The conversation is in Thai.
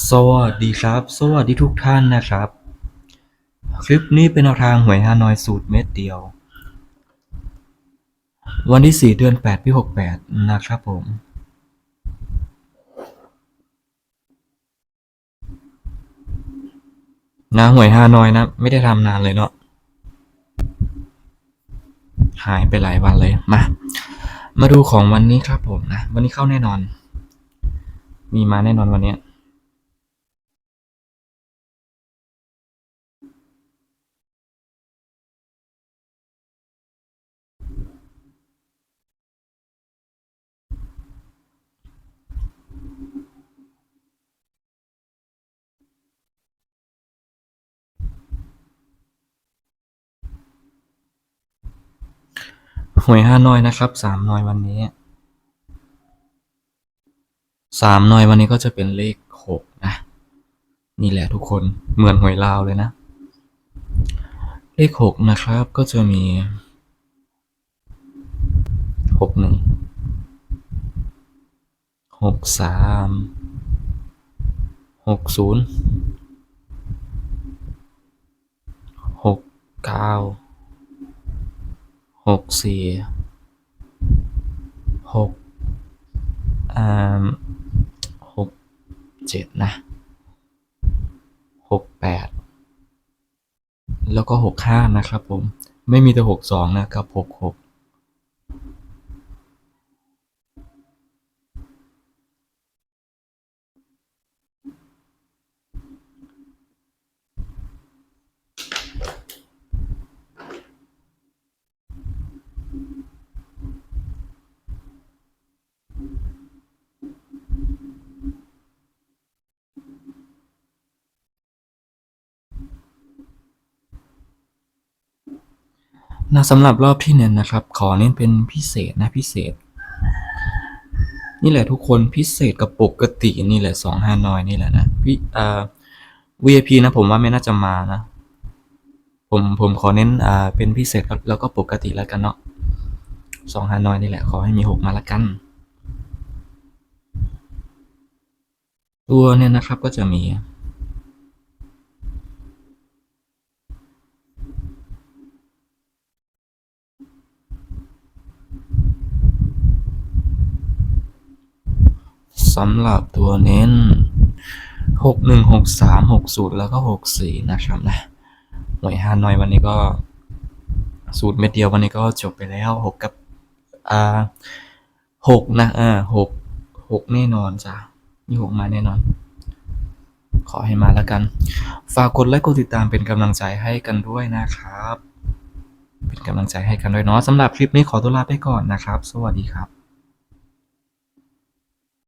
สวัสดีครับ สวัสดีทุกท่านนะครับ คลิปนี้เป็นแนวทางหวยฮานอยสูตรเม็ดเดียว วันที่ 4 เดือน 8 ปี 68 นะครับผม นะหวยฮานอยนะ ไม่ได้ทำนานเลยเนาะหายไปหลายวันเลย มา มาดูของวันนี้ครับผมนะ วันนี้เข้าแน่นอน มีมาแน่นอนวันนี้ย หวยห้าน้อยนะครับสามน้อยวันนี้สามน้อยวันนี้ก็จะเป็นเลขหกนะ นี่แหละทุกคนเหมือนหวยลาวเลยนะ เลขหกนะครับก็จะมีหกหนึ่งหกสามหกศูนย์หกเก้า หกสี่หกอ่าหกเจ็ดนะหกแปดแล้วก็หกห้านะครับผม ไม่มีแต่หกสองนะกับหกหก นะสำหรับรอบที่เน้นนะครับ ขอเน้นเป็นพิเศษนะพิเศษ นี่แหละทุกคนพิเศษกับปกตินี่แหละสองห้าน้อยนี่แหละนะพี่อ่า VIP นะผมว่าไม่น่าจะมานะ ผมผมขอเน้นอ่าเป็นพิเศษแล้วก็ปกติแล้วกันเนาะสองห้าน้อยนี่แหละขอให้มีหกมาละกัน ตัวเนี่ยนะครับก็จะมี สำหรับตัวเน้นหกหนึ่งหกสามหกศูนย์แล้วก็หกสี่นะครับนะหน่วยฮานอยวันนี้ก็สูตรเม็ดเดียววันนี้ก็จบไปแล้วหกกับอ่าหกนะอ่าหกหกแน่นอนจ้ะมีหกมาแน่นอน ขอให้มาแล้วกัน ฝากกดไลค์กดติดตามเป็นกำลังใจให้กันด้วยนะครับ เป็นกำลังใจให้กันด้วยเนาะสำหรับคลิปนี้ขอตัวลาไปก่อนนะครับ สวัสดีครับ